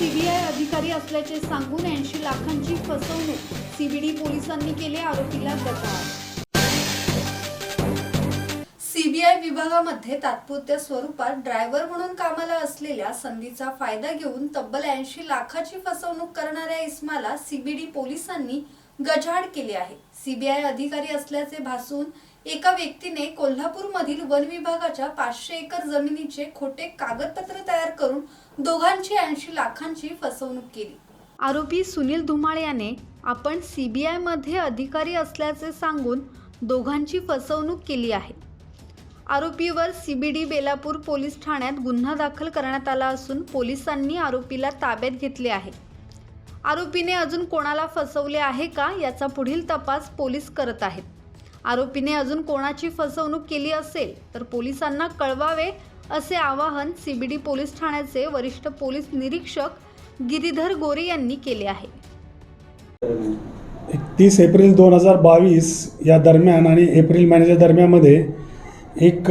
अधिकारी असल्याचे सांगून ऐंशी लाखांची फसवणूक सीबीडी पोलिसांनी केले आरोपीला गटार सीबीआय विभागामध्ये तात्पुरत्या स्वरूपात ड्रायव्हर म्हणून कामाला असलेल्या संधीचा फायदा घेऊन तब्बल ऐंशी लाखाची फसवणूक करणाऱ्या इस्माला सीबीडी पोलिसांनी गजाड केले आहे. सीबीआय अधिकारी असल्याचे भासून एका व्यक्तीने कोल्हापूरमधील वन विभागाच्या पाचशे एकर जमिनीचे खोटे कागदपत्र तयार करून दोघांची ऐंशी लाखांची फसवणूक केली. आरोपी सुनील धुमाळ याने आपण सीबीआयमध्ये अधिकारी असल्याचे सांगून दोघांची फसवणूक केली आहे. आरोपीवर सीबीडी बेलापूर पोलीस ठाण्यात गुन्हा दाखल करण्यात आला असून पोलिसांनी आरोपीला ताब्यात घेतले आहे. आरोपीने अजून कोणाला फसवले आहे का याचा पुढील तपास पोलीस करत आहेत. आरोपीने अजून कोणाची फसवणूक केली असेल तर पोलिसांना कळवावे असे आवाहन सीबीडी पोलीस ठाण्याचे वरिष्ठ पोलीस निरीक्षक गिरीधर गोरे यांनी केले आहे. एकतीस एप्रिल दोन हजार बावीस या दरम्यान आणि एप्रिल महिन्याच्या दरम्यानमध्ये एक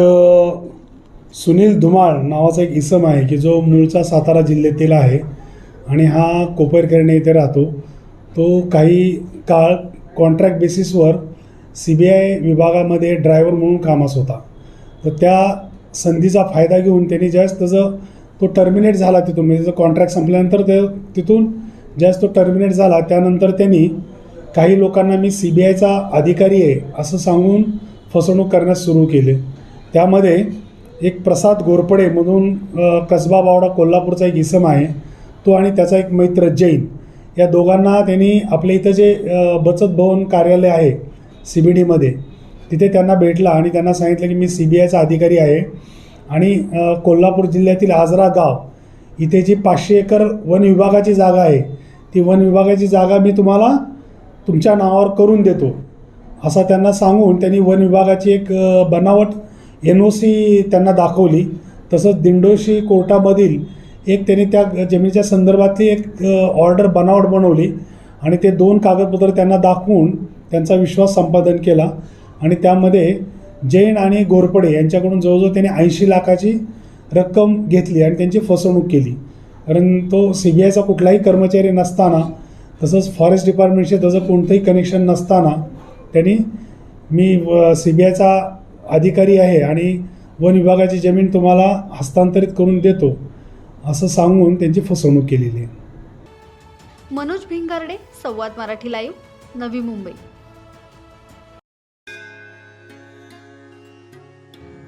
सुनील धुमाळ नावाचा एक इसम आहे की जो मूळचा सातारा जिल्ह्यातील आहे आणि हा कोपरकर्णी येथे राहतो. तो काही काळ कॉन्ट्रॅक्ट बेसिसवर सी बी आय विभागामध्ये ड्रायव्हर म्हणून कामास होता. तर त्या संधीचा फायदा घेऊन त्यांनी ज्यावेळेस त्याचं तो टर्मिनेट झाला तिथून म्हणजे त्याचं कॉन्ट्रॅक्ट संपल्यानंतर ते तिथून ज्यावेळेस तो टर्मिनेट झाला त्यानंतर त्यांनी काही लोकांना मी सी बी आयचा अधिकारी आहे असं सांगून फसवणूक करण्यास सुरू केले. त्यामध्ये एक प्रसाद घोरपडे म्हणून कसबा बावडा कोल्हापूरचा एक इसम आहे. तो आणि त्याचा एक मित्र जैन. या दोघांना त्यांनी आपल्या इथं जे बचत भवन कार्यालय आहे सी बी डीमध्ये तिथे त्यांना भेटला आणि त्यांना सांगितलं की मी सी बी आयचा अधिकारी आहे आणि कोल्हापूर जिल्ह्यातील आजरा गाव इथे जी पाचशे एकर वन विभागाची जागा आहे ती वन विभागाची जागा मी तुम्हाला तुमच्या नावावर करून देतो. असा त्यांना सांगून त्यांनी वन विभागाची एक बनावट एन ओ सी त्यांना दाखवली. तसंच दिंडोशी कोर्टामधील एक त्यांनी त्या जमिनीच्या संदर्भातली एक ऑर्डर बनावट बनवली आणि ते दोन कागदपत्र त्यांना दाखवून त्यांचा विश्वास संपादन केला आणि त्यामध्ये जैन आणि गोरपडे यांच्याकडून जवळजवळ त्यांनी ऐंशी लाखाची रक्कम घेतली आणि त्यांची फसवणूक केली. कारण तो सी बी आयचा कुठलाही कर्मचारी नसताना तसंच फॉरेस्ट डिपार्टमेंटशी त्याचं कोणतंही कनेक्शन नसताना त्यांनी मी सी बी आयचा अधिकारी आहे आणि वन विभागाची जमीन तुम्हाला हस्तांतरित करून देतो असं सांगून त्यांची फसवणूक केलेली आहे. मनोज भिंगारडे संवाद मराठी लाईव्ह नवी मुंबई.